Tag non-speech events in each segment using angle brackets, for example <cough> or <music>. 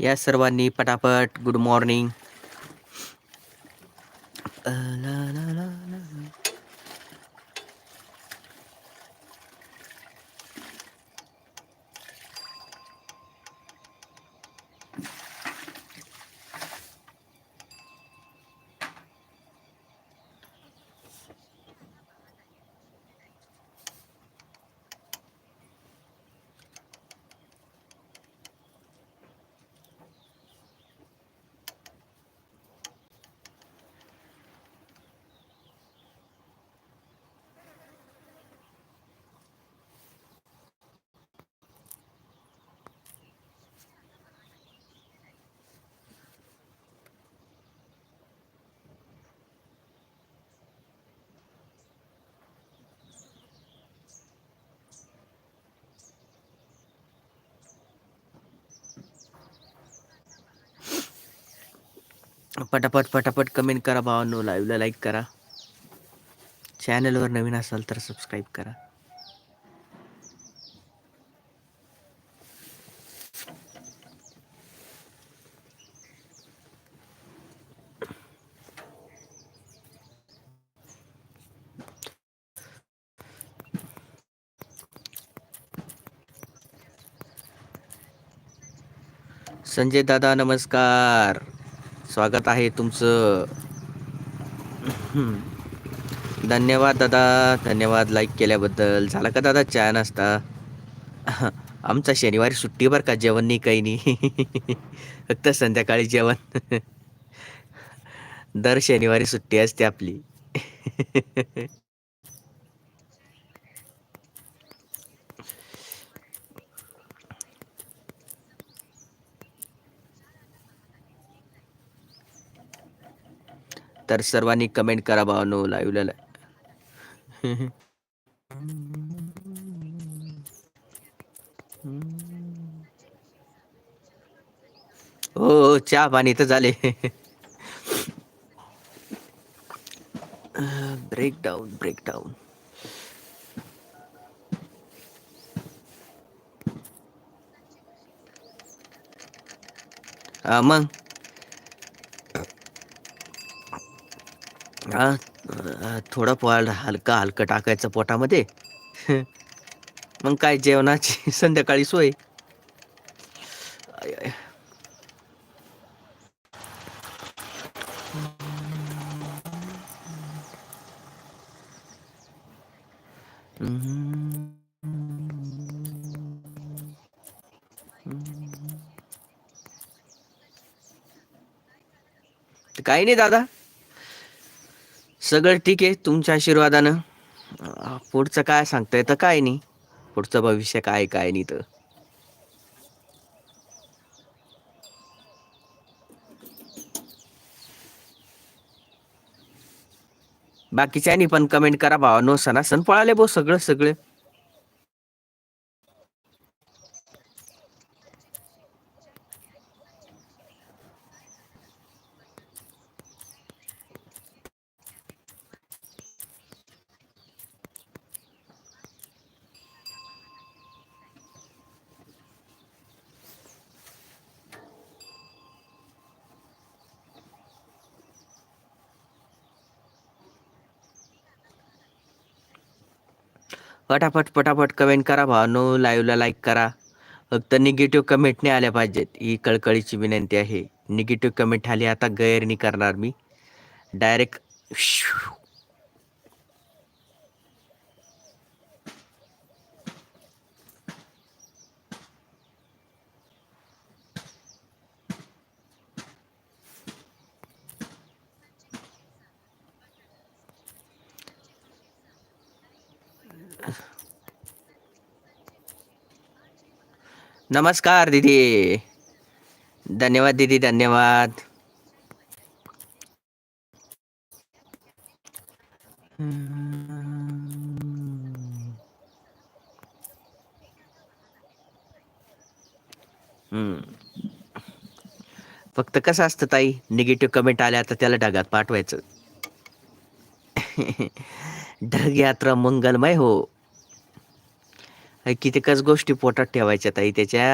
या सर्वांनी पटापट गुड मॉर्निंग पटापट पटापट कमेंट करा भावांनो लाईव्हला लाईक करा. चॅनलवर नवीन असाल तर सबस्क्राईब करा. संजय दादा नमस्कार. स्वागत आहे तुमचं. धन्यवाद दादा. धन्यवाद लाईक केल्याबद्दल. झाला का दादा चहा नाश्ता? आमचा शनिवारी सुट्टी बरं का जेवण नाही काही नाही. फक्त संध्याकाळी जेवण. दर शनिवारी सुट्टी असते आपली. तर सर्वांनी कमेंट करा भावानो लाईव्हला हो हो, चहा पाणी तर झाले. ब्रेक डाऊन ब्रेक डाऊन मग? आता थोडं पोहायला हलका हलकं टाकायचं पोटामध्ये. मग काय जेवणाची <laughs> संध्याकाळी सोय. काही नाही दादा. सगळं ठीक आहे तुमच्या आशीर्वादानं. पुढचं काय सांगता येतं काय नाही. पुढचं भविष्य काय काय नाही तर. बाकीच्यांनी पण कमेंट करा भावानो सणासण पळाले भाऊ सगळं सगळं. पटापट पटापट कमेंट करा भावानो लाईव्हला लाईक करा. फक्त निगेटिव्ह कमेंट नाही आल्या पाहिजेत. ही कळकळीची विनंती आहे. निगेटिव्ह कमेंट आली आता गैर नाही करणार मी. डायरेक्ट नमस्कार दीदी. धन्यवाद दीदी धन्यवाद. हम्म. फक्त कसं असतं ताई निगेटिव्ह कमेंट आल्या तर त्याला ढगात पाठवायचं. <laughs> ढग यात्रा मंगलमय हो. कितीकच गोष्टी पोटात ठेवायच्या ताई त्याच्या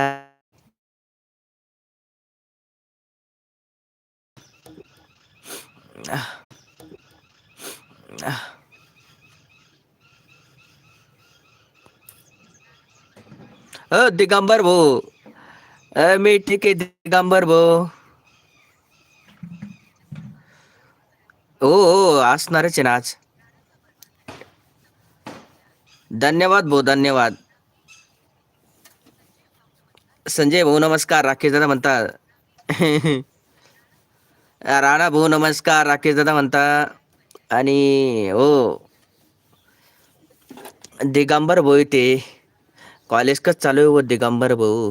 दिगंबर भाऊ. मी ठीक आहे दिगंबर भाऊ. हो हो असणारच आहे ना आज. धन्यवाद भाऊ धन्यवाद. संजय भाऊ नमस्कार राकेश दादा म्हणतात. <laughs> राणा भाऊ नमस्कार राकेश दादा म्हणता आणि हो दिगंबर भाऊ ते कॉलेज कच चालू आहे हो दिगंबर भाऊ?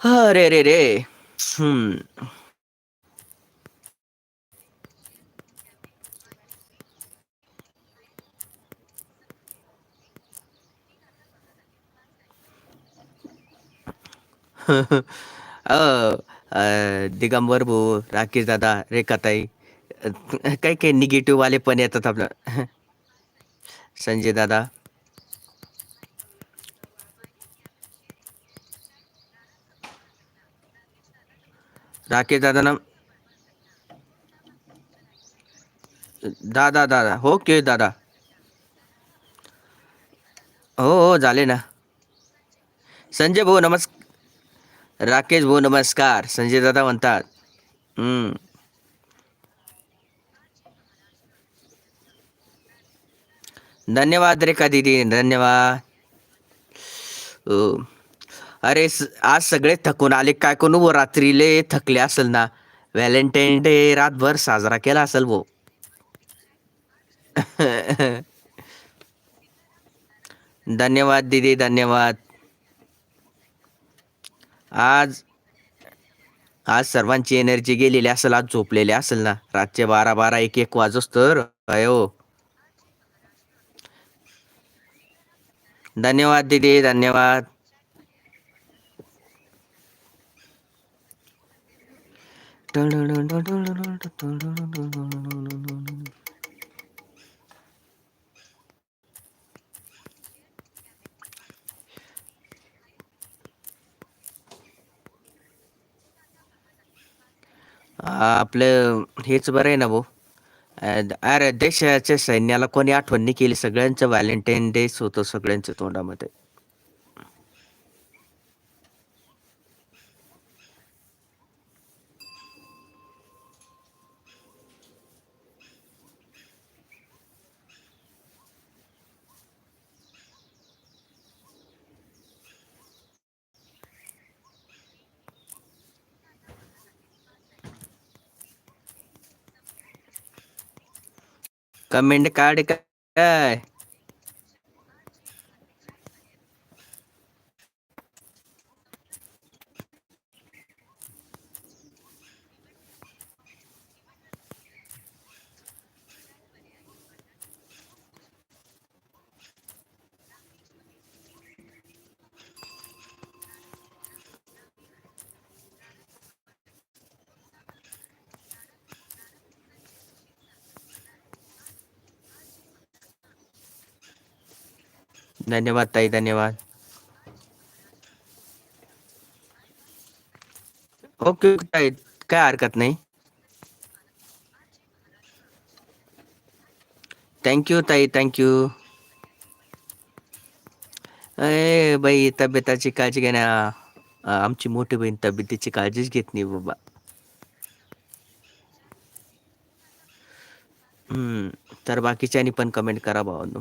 अरे रे रे. हम्म. <laughs> अ, अ, दिगंबर भाऊ राकेश दादा रेखाताई अ, काही काही निगेटिव्ह वाले पण येतात आपलं. <laughs> संजय दादा. राकेश दादा ना दादा दादा. हो के दादा. हो हो झाले ना. संजय भाऊ नमस् राकेश भाऊ नमस्कार. संजय दादा म्हणतात. धन्यवाद रेखा दीदी धन्यवाद. अरे स- आज सगळे थकून आले. काय कोण वो रात्रीले थकले असेल ना. व्हॅलेंटाईन डे रातभर साजरा केला असेल भो <laughs> धन्यवाद दीदी धन्यवाद. आज आज सर्वांची एनर्जी गेलेली असेल आज झोपलेली असेल ना? रातचे बारा बारा एक एक वाजोस तर. अयो हो? धन्यवाद दीदी धन्यवाद. आपलं हेच बरं आहे ना भाऊ. अरे देशाच्या सैन्याला कोणी आठवण नाही केली सगळ्यांचं व्हॅलेंटाईन डेच होतं सगळ्यांच्या तोंडामध्ये. कमेंट काढ काय धन्यवाद ताई धन्यवाद. ओके ताई काय हरकत नाही. थँक्यू ताई थँक्यू अरे बाई तब्येताची काळजी घेण्या आमची मोठी बहीण तब्येतीची काळजीच घेत नाही बाबा. हम्म तर बाकीच्यांनी पण कमेंट करा भावांनो.